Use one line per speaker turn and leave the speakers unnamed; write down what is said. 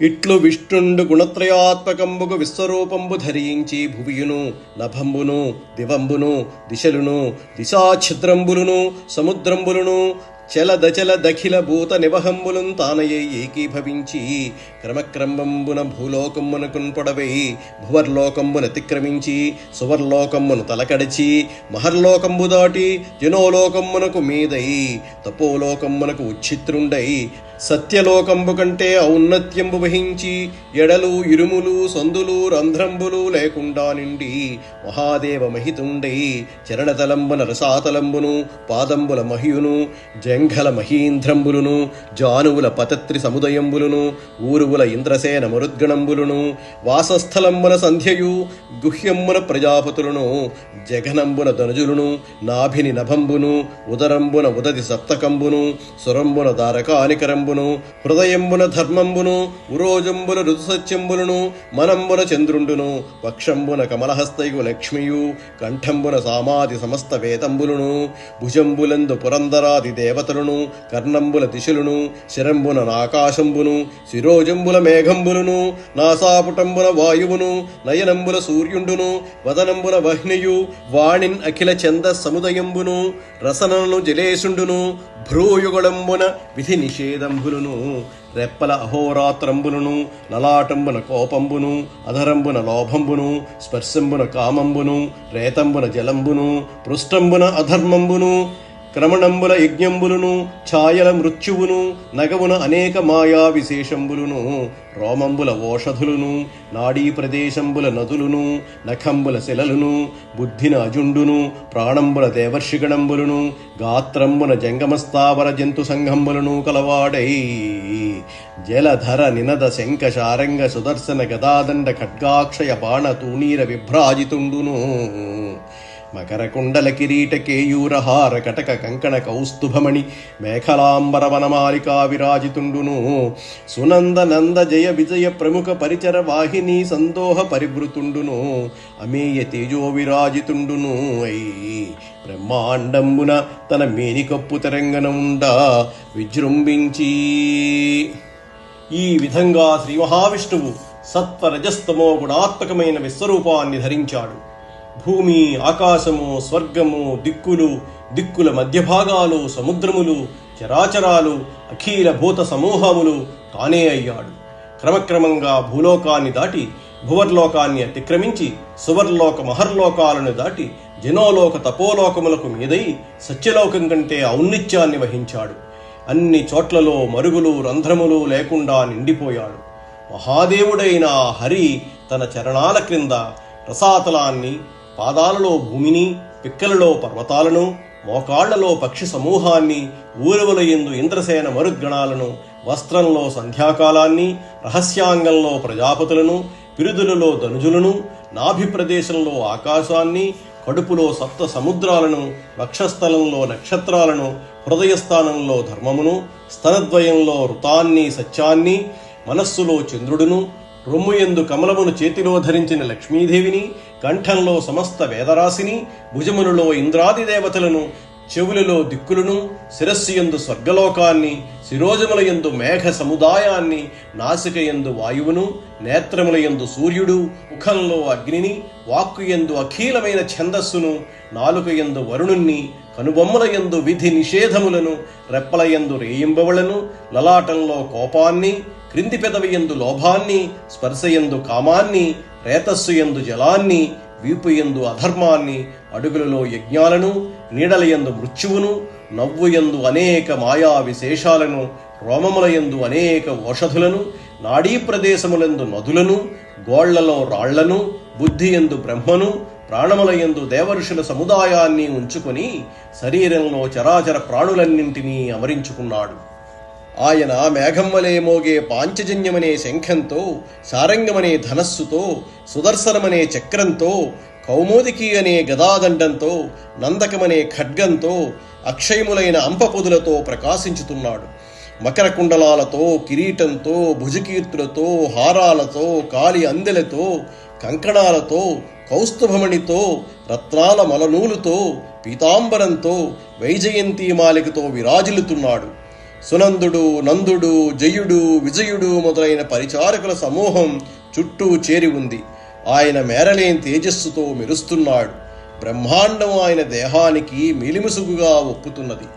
ఇట్లు విష్ణుండు గుణత్రయాత్మకంబుగు విశ్వరూపంబు ధరించి భువియును నభంబును దివంబును దిశలును దిశాఛిద్రంబులును సముద్రంబులును చల దచల దఖిల భూత నివహంబులున్ తానయే ఏకీభవించి క్రమక్రమంబున భూలోకమ్మునకున్ పొడవై భువర్లోకంబున అతిక్రమించి సువర్లోకమ్మును తలకడిచి మహర్లోకంబు దాటి జనోలోకమ్మునకు మీదై తపోలోకమ్మునకు ఉచ్చిత్రుండై సత్యలోకంబు కంటే ఔన్నత్యంబు వహించి ఎడలు ఇరుములు సందులు రంధ్రంబులు లేకుండా నిండి మహాదేవ మహితుండై చరణతలంబున రసాతలంబును పాదంబుల మహియును జంఘల మహీంద్రంబులును జానువుల పతత్రి సముదయంబులును ఊరువుల ఇంద్రసేన మరుద్గణంబులును వాసస్థలంబున సంధ్యయు గుహ్యంబున ప్రజాపతులను జగనంబున ధనుజులను నాభిని నభంబును ఉదరంబున ఉదతి సప్తకంబును సురంబున దారకానికరంబును హృదయంబున ధర్మంబును ఉరోజంబున ఋతుసత్యంబులను మనంబున చంద్రుండును వక్షంబున కమలహస్తయు లక్ష్మియు కంఠంబున సామాది సమస్త వేతంబులను భుజంబులందు పురందరాది దేవతలను కర్ణంబుల దిశలును శిరంబున నాకాశంబును శిరోజంబుల మేఘంబులను నాసాపుటంబున వాయువును నయనంబుల సూర్యుండును వదనంబుల వహ్నియు వాణిన్ అఖిల చంద సముదయంబును రసనను జలేశుండును భ్రూయుగళంబున విధి నిషేధం నిషేధంబులును రెప్పల అహోరాత్రంబులను లలాటంబున కోపంబును అధరంబున లోభంబును స్పర్శంబున కామంబును రేతంబున జలంబును పృష్టంబున అధర్మంబును క్రమణంబుల యజ్ఞంబులును ఛాయల మృత్యువును నగవున అనేక మాయా విశేషంబులును రోమంబుల ఓషధులును నాడీ ప్రదేశంబుల నదులును నఖంబుల శిలలును బుద్ధిన అజుండును ప్రాణంబుల దేవర్షిగణంబులును గాత్రంబున జంగమస్థావర జంతు సంఘంబులను కలవాడై. జలధర నినద శంఖ శారంగ సుదర్శన గదాదండ ఖడ్గాక్షయ బాణ తూణీర విభ్రాజితుండును. మకరకుండల కిరీట కేయూరహార కటక కంకణ కౌస్తుభమణి మేఖలాంబర వనమాలికా విరాజితుండును సునంద నంద జయ విజయ ప్రముఖ పరిచర వాహిని సందోహ పరిభృతుండును అమేయ తేజో విరాజితుండును అయి బ్రహ్మాండంబున తన మేనికప్పు తెరంగనముండ విజృంభించి. ఈ విధంగా శ్రీ మహావిష్ణువు సత్వరజస్తమో గుణాత్మకమైన విశ్వరూపాన్ని ధరించాడు. భూమి ఆకాశము స్వర్గము దిక్కులు దిక్కుల మధ్య భాగాలు సముద్రములు చరాచరాలు అఖీల భూత సమూహములు తానే అయ్యాడు. క్రమక్రమంగా భూలోకాన్ని దాటి భువర్లోకాన్ని అతిక్రమించి సువర్లోక మహర్లోకాలను దాటి జనోలోక తపోలోకములకు మీదై సత్యలోకం కంటే ఔన్నిత్యాన్ని వహించాడు. అన్ని చోట్లలో మరుగులు రంధ్రములు లేకుండా నిండిపోయాడు. మహాదేవుడైన హరి తన చరణాల క్రింద రసాతలాన్ని పాదాలలో భూమిని పిక్కలలో పర్వతాలను మోకాళ్ళలో పక్షి సమూహాన్ని ఊరవలయందు ఎందు ఇంద్రసేన మరుద్గణాలను వస్త్రంలో సంధ్యాకాలాన్ని రహస్యాంగంలో ప్రజాపతులను పిరుదులలో ధనుజులను నాభి ప్రదేశంలో ఆకాశాన్ని కడుపులో సప్త సముద్రాలను వక్షస్థలంలో నక్షత్రాలను హృదయస్థానంలో ధర్మమును స్తనద్వయంలో ఋతాన్ని సత్యాన్ని మనస్సులో చంద్రుడును రొమ్ము ఎందు కమలమును చేతిలో ధరించిన లక్ష్మీదేవిని కంఠంలో సమస్త వేదరాశిని భుజములలో ఇంద్రాది దేవతలను చెవులలో దిక్కులను శిరస్సు యందు స్వర్గలోకాన్ని శిరోజముల యందు మేఘ సముదాయాన్ని నాసిక యందు వాయువును నేత్రముల యందు సూర్యుడు ముఖంలో అగ్నిని వాక్కు యందు అఖీలమైన ఛందస్సును నాలుక యందు వరుణుణ్ణి కనుబొమ్మల యందు విధి నిషేధములను రెప్పల యందు రేయింబవలను లలాటంలో కోపాన్ని క్రింది పెదవి యందు లోభాన్ని స్పర్శయందు కామాన్ని రేతస్సు యందు జలాన్ని వీపు యందు అధర్మాన్ని అడుగులలో యజ్ఞాలను నీడల యందు మృత్యువును నవ్వు యందు అనేక మాయా విశేషాలను రోమముల యందు అనేక ఓషధులను నాడీ ప్రదేశములందు నదులను గోళ్ళలో రాళ్ళను బుద్ధి యందు బ్రహ్మను ప్రాణముల యందు దేవర్షుల సముదాయాన్ని ఉంచుకొని శరీరంలో చరాచర ప్రాణులన్నింటినీ అమరించుకున్నాడు. ఆయన మేఘమ్మలే మోగే పాంచజన్యమనే శంఖంతో సారంగమనే ధనస్సుతో సుదర్శనమనే చక్రంతో కౌమోదికి అనే గదాదండంతో నందకమనే ఖడ్గంతో అక్షయములైన అంపపొదులతో ప్రకాశించుతున్నాడు. మకర కుండలాలతో కిరీటంతో భుజకీర్తులతో హారాలతో కాలి అందెలతో కంకణాలతో కౌస్తుభమణితో రత్నాల మలనూలుతో పీతాంబరంతో వైజయంతి మాలికతో విరాజిల్లుతున్నాడు. సునందుడు నందుడు జయుడు విజయుడు మొదలైన పరిచారకుల సమూహం చుట్టూ చేరి ఉంది. ఆయన మేరలేని తేజస్సుతో మెరుస్తున్నాడు. బ్రహ్మాండం ఆయన దేహానికి మిలిముసుగుగా ఒప్పుతున్నది.